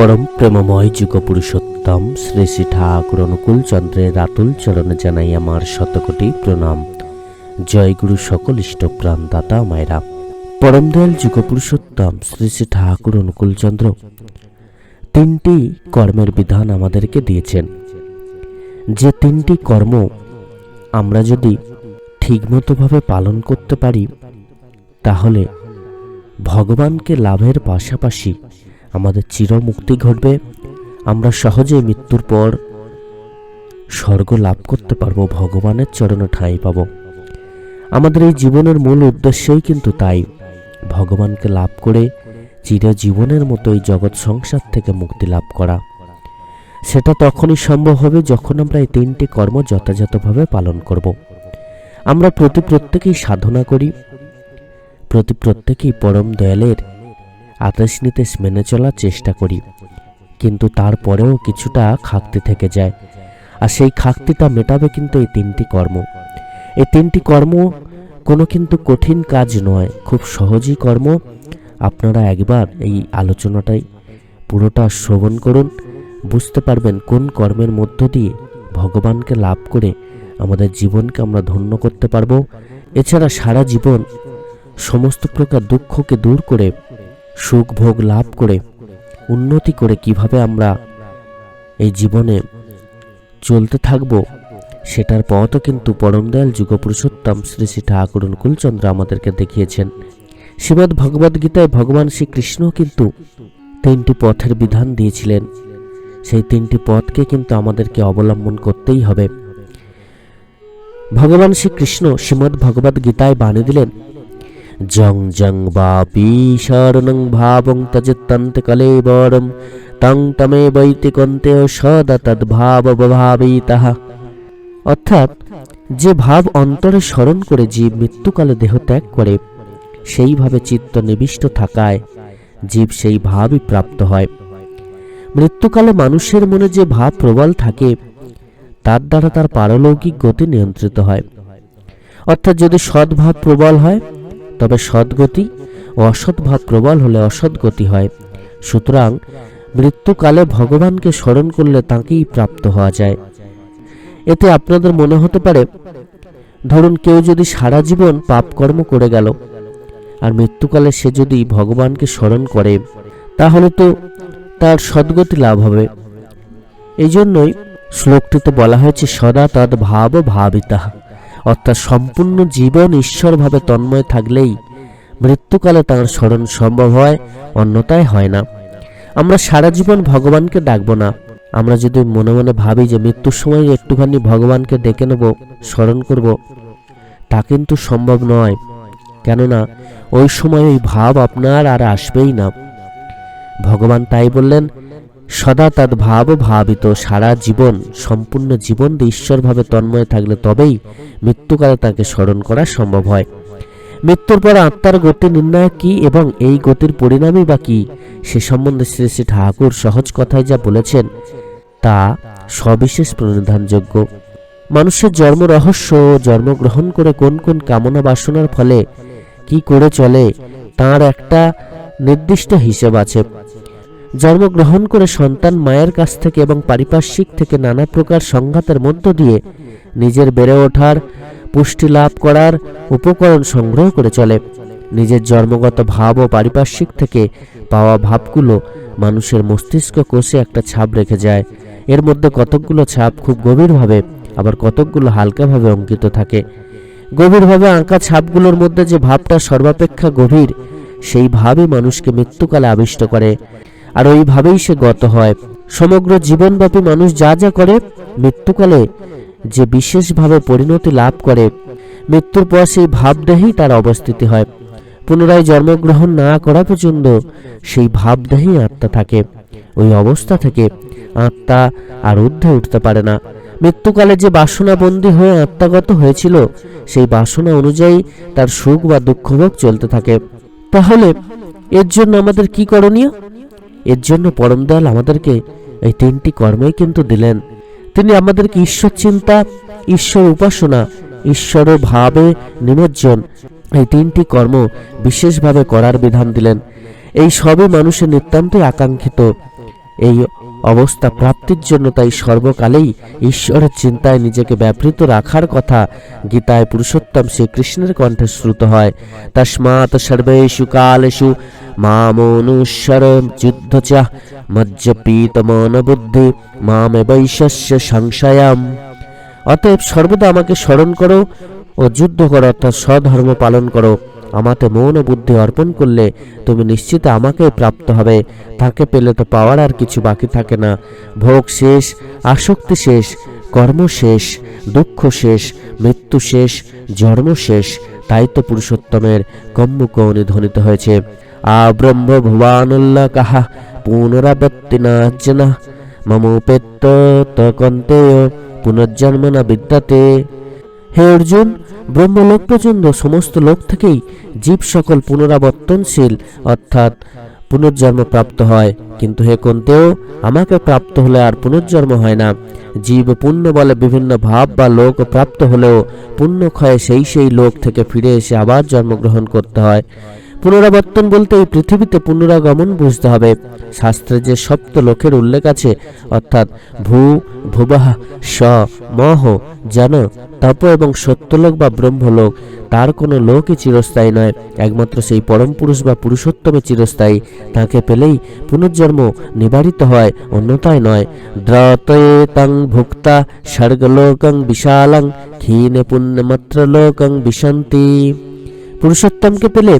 পরম প্রেমময় যুগ পুরুষোত্তম শ্রী শ্রী ঠাকুর অনুকূল চন্দ্রের রাতুল চরণে জানাই আমার শতকোটি প্রণাম। জয় গুরু সকল ইষ্টপ্রাণ দাতা মায়েরা। পরম দয়াল যুগ পুরুষোত্তম শ্রী শ্রী ঠাকুর অনুকূল চন্দ্র তিনটি কর্মের বিধান আমাদেরকে দিয়েছেন। যে তিনটি কর্ম আমরা যদি ঠিকমতোভাবে পালন করতে পারি, তাহলে ভগবানকে লাভের পাশাপাশি আমাদের চিরমুক্তি ঘটবে। আমরা সহজে মৃত্যুর পর স্বর্গ লাভ করতে পারব, ভগবানের চরণে ঠাঁই পাব। আমাদের এই জীবনের মূল উদ্দেশ্যই কিন্তু তাই। ভগবানকে লাভ করে চিরজীবনের মতো এই জগৎ সংসার থেকে মুক্তি লাভ করা। সেটা তখনই সম্ভব হবে যখন আমরা এই তিনটি কর্ম যথাযথভাবে পালন করব। আমরা প্রতি প্রত্যেকেই সাধনা করি। প্রতি প্রত্যেকেই পরম দয়ালের আদেশ নির্দেশ মেনে চলার চেষ্টা করি। কিন্তু তারপরেও কিছুটা খাকতি থেকে যায়। আর সেই খাকতিটা মেটাবে কিন্তু এই তিনটি কর্ম। এই তিনটি কর্ম কোনো কিন্তু কঠিন কাজ নয়, খুব সহজই কর্ম। আপনারা একবার এই আলোচনাটাই পুরোটা শ্রবণ করুন। বুঝতে পারবেন কোন কর্মের মধ্য দিয়ে ভগবানকে লাভ করে আমাদের জীবনকে আমরা ধন্য করতে পারব। এছাড়া সারা জীবন সমস্ত প্রকার দুঃখকে দূর করে সুখ ভোগ লাভ করে উন্নতি করে কীভাবে আমরা এই জীবনে চলতে থাকব, সেটার পথও কিন্তু পরমদয়াল যুগপুরুষোত্তম শ্রী শ্রী ঠাকুর অনুকূলচন্দ্র আমাদেরকে দেখিয়েছেন। শ্রীমদ্ ভগবদ গীতায় ভগবান শ্রীকৃষ্ণ কিন্তু তিনটি পথের বিধান দিয়েছিলেন। সেই তিনটি পথকে কিন্তু আমাদেরকে অবলম্বন করতেই হবে। ভগবান শ্রীকৃষ্ণ শ্রীমদ্ ভগবদ গীতায় বাণী দিলেন জং জং বাপি শরণং ভাবং তজতন্ত কলেবরম তং তমে বৈতিকন্তে সদা তদ্ভাব ভাবিতাহ অর্থাৎ, যে ভাব অন্তরে স্মরণ করে জীব মৃত্যুকালে দেহ ত্যাগ করে, সেইভাবে চিত্ত নিবিষ্ট থাকায় জীব সেই ভাবই প্রাপ্ত হয়। মৃত্যুকালে মানুষের মনে যে ভাব প্রবল থাকে, তার দ্বারা তার পারলৌকিক গতি নিয়ন্ত্রিত হয়। অর্থাৎ যদি সদ্ভাব প্রবল হয় তবে সদ্গতি ও অসৎভাব প্রবল হলে অসৎগতি হয়। সুতরাং মৃত্যুকালে ভগবানকে স্মরণ করলে তাঁকেই প্রাপ্ত হওয়া যায়। এতে আপনাদের মনে হতে পারে, ধরুন কেউ যদি সারা জীবন পাপকর্ম করে গেল আর মৃত্যুকালে সে যদি ভগবানকে স্মরণ করে, তাহলে তো তার সদ্গতি লাভ হবে। এই জন্যই শ্লোকটিতে বলা হয়েছে, সদা তদ ভাব ভাবিতা। অর্থাৎ সম্পূর্ণ জীবন ঈশ্বরভাবে তন্ময় থাকলেই মৃত্যুকালে তাঁর স্মরণ সম্ভব হয়, অন্যতায় হয় না। আমরা সারা জীবন ভগবানকে ডাকবো না। আমরা যদি মনে মনে ভাবি যে মৃত্যুর সময় একটুখানি ভগবানকে ডেকে নেব, স্মরণ করব, তা কিন্তু সম্ভব নয়। কেননা, ওই সময় ওই ভাব আপনার আর আসবেই না। ভগবান তাই বললেন সদা তার ভাব ভাবিত সারা জীবন, সম্পূর্ণ জীবন দিয়ে ঈশ্বরভাবে তন্ময় থাকলে তবেই মৃত্যুকালে তাকে স্মরণ করা সম্ভব হয়। মৃত্যুর পর আত্মার গতি নির্ণয় কি এবং এই গতির পরিণামই বা কি? সে সম্বন্ধে শ্রী শ্রী ঠাকুর সহজ কথায় যা বলেছেন, তা সবিশেষ প্রণিধানযোগ্য। মানুষের জন্ম রহস্য জন্মগ্রহণ করে কোন কোন কামনা বাসনার ফলে কি করে চলে, তার একটা নির্দিষ্ট হিসেব আছে। জন্মগ্রহণ করে সন্তান মায়ের কাছ থেকে এবং পারিপার্শ্বিক থেকে নানা প্রকার সংঘাতের মধ্য দিয়ে নিজের বেড়ে ওঠার, পুষ্টি লাভ করার উপকরণ সংগ্রহ করে চলে। নিজের জন্মগত ভাব ও পারিপার্শ্বিক থেকে পাওয়া ভাবগুলো মানুষের মস্তিষ্ক কোষে একটা ছাপ রেখে যায়। এর মধ্যে কতকগুলো ছাপ খুব গভীরভাবে, আবার কতকগুলো হালকাভাবে অঙ্কিত থাকে। গভীরভাবে আঁকা ছাপগুলোর মধ্যে যে ভাবটা সর্বাপেক্ষা গভীর, সেই ভাবই মানুষকে মৃত্যুকালে আবিষ্ট করে। আর ওইভাবেই সে গত হয়। সমগ্র জীবনব্যাপী মানুষ যা যা করে, মৃত্যুকালে যে বিশেষভাবে পরিণতি লাভ করে, মৃত্যুর পর সেই ভাবদেহেই তার অবস্থিতি হয়। পুনরায় জন্মগ্রহণ না করা পর্যন্ত সেই ভাবদেহেই আত্মা থাকে। ওই অবস্থা থেকে আত্মা আর ঊর্ধ্বে উঠতে পারে না। মৃত্যুকালে যে বাসনাবন্দী হয়ে আত্মাগত হয়েছিল, সেই বাসনা অনুযায়ী তার সুখ বা দুঃখভোগ চলতে থাকে। তাহলে এর জন্য আমাদের কি করণীয়? এর জন্য পরম দয়াল আমাদেরকে এই তিনটি কর্মই কিন্তু দিলেন। তিনি আমাদেরকে ঈশ্বর চিন্তা, ঈশ্বর উপাসনা, ঈশ্বর ভাবে নিমজ্জন এই তিনটি কর্ম বিশেষভাবে করার বিধান দিলেন। এই সবই মানুষের নিতান্তই আকাঙ্ক্ষিত। এই অবস্থা প্রাপ্তির জন্য তাই সর্বকালেই ঈশ্বরের চিন্তায় নিজেকে ব্যাপৃত রাখার কথা গীতায় পুরুষোত্তম শ্রীকৃষ্ণের কণ্ঠে শ্রুত হয়। তস্মাৎ সর্বেষু কালেষু মামনুস্বর যুদ্ধ চ মজ্জপীত মন বুদ্ধি মামে বৈশস্য সংশয়াম। অতএব সর্বদা আমাকে স্মরণ করো ও যুদ্ধ করো অর্থাৎ স্বধর্ম পালন করো। আমাতে মন ও বুদ্ধি অর্পণ করলে তুমি নিশ্চিত আমাকেই প্রাপ্ত হবে। তাকে পেলে তো পাওয়ার আর কিছু বাকি থাকে না। ভোগ শেষ, আসক্তি শেষ, কর্ম শেষ, দুঃখ শেষ, মৃত্যু শেষ, জন্ম শেষ, তাই তো পুরুষোত্তমের কম্মুকৌনি ধ্বনিত হয়েছে। আব্রহ্ম ভুবানুল্লা কাহা পুনরাবর্তি না মমোপেত্ত তকন্তেয় পুনর্জন্ম না বিদ্যাতে। হে অর্জুন ব্রহ্মলোক পর্যন্ত সমস্ত লোক থেকেই জীব সকল পুনরাবর্তনশীল, অর্থাৎ পুনর্জন্ম প্রাপ্ত হয়। কিন্তু হে কন্তেও, আমাকে প্রাপ্ত হলে আর পুনর্জন্ম হয় না। জীব পুণ্য বলে বিভিন্ন ভাব বা লোক প্রাপ্ত হলেও পুণ্যক্ষয়ে সেই সেই লোক থেকে ফিরে এসে আবার জন্মগ্রহণ করতে হয়। পুনরাবর্তন বলতে এই পৃথিবীতে পুনরাগমন বুঝতে হবে। শাস্ত্রে যে সপ্ত লোকের উল্লেখ আছে, অর্থাৎ ভূ, ভুবাহ, স, মহ জন তপ এবং সত্যলোক বা ব্রহ্মলোক, তার কোনো লোকই চিরস্থায়ী নয়। একমাত্র সেই পরম পুরুষ বা পুরুষোত্তমে চিরস্থায়ী। তাকে পেলেই পুনর্জন্ম নিবারিত হয় অন্যতায় নয়। দ্রতয়ে তং ভুক্তা স্বর্গলোকং বিশালং ক্ষীণ পুণ্যমাত্র লোকং বিশান্তি। পুরুষোত্তমকে পেলে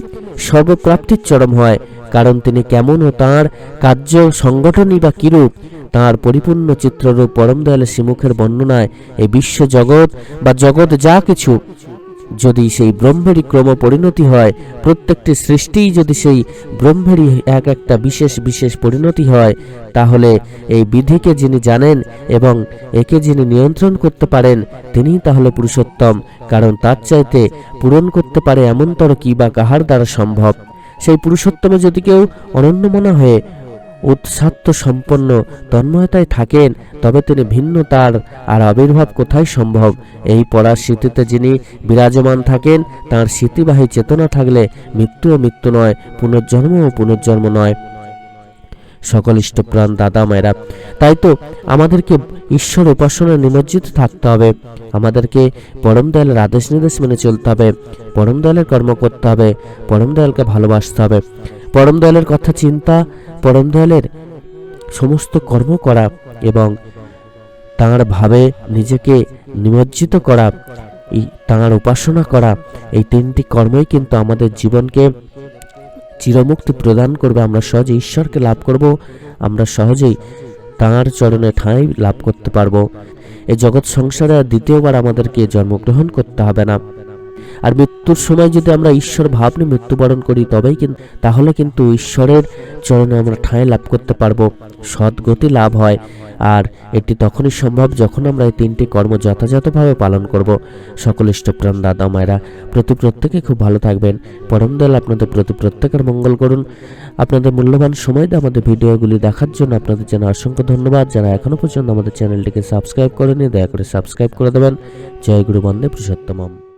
সর্বপ্রাপ্তির চরম হয়, কারণ তিনি কেমন ও তাঁর কার্য, সংগঠনই বা কিরূপ, তাঁর পরিপূর্ণ চিত্ররূপ পরম শ্রীমুখের বর্ণনায় এই বিশ্ব জগৎ বা জগৎ যা কিছু যদি সেই ব্রহ্মেরই ক্রম পরিণতি হয়, প্রত্যেকটি সৃষ্টিই যদি সেই ব্রহ্মেরই এক একটা বিশেষ বিশেষ পরিণতি হয়, তাহলে এই বিধিকে যিনি জানেন এবং একে যিনি নিয়ন্ত্রণ করতে পারেন, তিনিই তাহলে পুরুষোত্তম, কারণ তার চাইতে পূরণ করতে পারে এমনতর কি বা কাহার দ্বারা সম্ভব? সেই পুরুষোত্তমে যদি কেউ অনন্য মনে হয়ে উৎসাত্ত সম্পন্ন তন্ময়তায় থাকেন, তবে তিনি ভিন্ন তার আর আবির্ভাব কোথায় সম্ভব? এই পড়ার স্মৃতিতে যিনি বিরাজমান থাকেন, তার স্মৃতিবাহী চেতনা থাকলে মৃত্যু ও মৃত্যু নয়, পুনর্জন্ম ও পুনর্জন্ম নয়। সকল ইষ্টপ্রাণ দাদা মায়েরা, তাই তো আমাদেরকে ঈশ্বর উপাসনায় নিমজ্জিত থাকতে হবে। আমাদেরকে পরম দয়ালের আদেশ নির্দেশ মেনে চলতে হবে। পরম দয়ালের কর্ম করতে হবে। পরম দয়ালকে ভালোবাসতে হবে। পরম দয়ালের কথা চিন্তা, পরম দয়ালের সমস্ত কর্ম করা এবং তাঁর ভাবে নিজেকে নিমজ্জিত করা, এই তাঁর উপাসনা করা, এই তিনটি কর্মই কিন্তু আমাদের জীবনকে চিরমুক্তি প্রদান করবে। আমরা সহজে ঈশ্বরকে লাভ করব, আমরা সহজেই তাঁর চরণে ঠাঁই লাভ করতে পারব। এই জগৎ সংসারে দ্বিতীয়বার আমাদেরকে জন্মগ্রহণ করতে হবে না। আর মৃত্যুর সময় যদি আমরা ঈশ্বর ভাব নিয়ে মৃত্যুবরণ করি তবেই কিন্তু তাহলে কিন্তু ঈশ্বরের চরণে আমরা ঠাঁই লাভ করতে পারব, সদ্গতি লাভ হয়। আর এটি তখনই সম্ভব যখন আমরা এই তিনটি কর্ম যথাযথভাবে পালন করব। সকল ইষ্টপ্রাণ দাদা, মায়েরা, প্রতি প্রত্যেকে খুব ভালো থাকবেন। পরম দয়াল আপনাদের প্রতি প্রত্যেকের মঙ্গল করুন। আপনাদের মূল্যবান সময় দিয়ে আমাদের ভিডিওগুলি দেখার জন্য আপনাদের জন্য অসংখ্য ধন্যবাদ। যারা এখনও পর্যন্ত আমাদের চ্যানেলটিকে সাবস্ক্রাইব করেনি দয়া করে সাবস্ক্রাইব করে দেবেন। জয় গুরু বন্দে পুরুষোত্তমম।